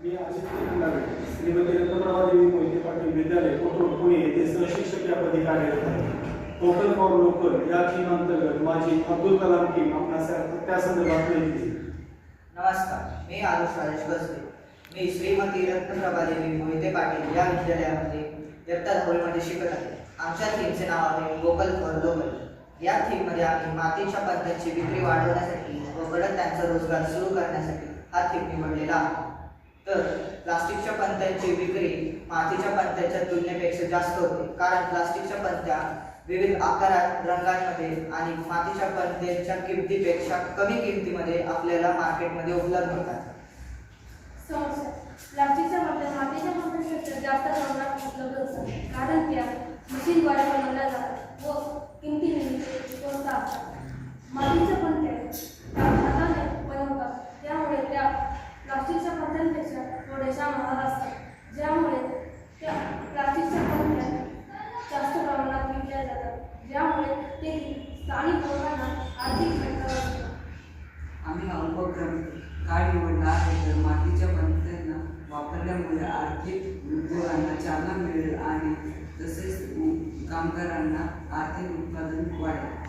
मी आशिष खंडागळे श्रीमती रत्नप्रभादेवी मोहिते पाटील विद्यालय कोथरूड पुणे येथे सहशिक्षक या पदी कार्यरत आहे टोकन फॉर लोकल या टीम अंतर्गत माझी अब्दुल कलाम टीम आपणास त्या संदर्भात माहिती नमस्कार मी आरुष राजेश बसले मी श्रीमती रत्नप्रभादेवी मोहिते पाटील या विद्यालयामध्ये इयत्ता दहावीमध्ये शिकत आहे. आमच्या थीमचे नाव आहे वोकल फॉर लोकल या थीममध्ये आम्ही मातीच्या पत्त्यांची विक्री वाढवण्यासाठी व परत त्यांचा रोजगार सुरू करण्यासाठी हा थीम निवडलेला आहे तर प्लास्टिकच्या पंत्यांची विक्री मातीच्या पंत्यांच्या तुलनेपेक्षा जास्त होते. कारण प्लास्टिकच्या पंत्या विविध आकारात रंगांमध्ये आणि मातीच्या पंत्यांच्या किमतीपेक्षा कमी किमतीमध्ये आपल्याला मार्केटमध्ये उपलब्ध होतात. प्लास्टिकच्या ज्यामुळे तेथील स्थानिक लोकांना आर्थिक फटका बसतो आम्ही हा उपक्रम काय निवडला आहे तर मातीच्या पंथांना वापरल्यामुळे आर्थिक उद्योगांना चालना मिळेल आणि तसेच कामगारांना आर्थिक उत्पादन वाढेल.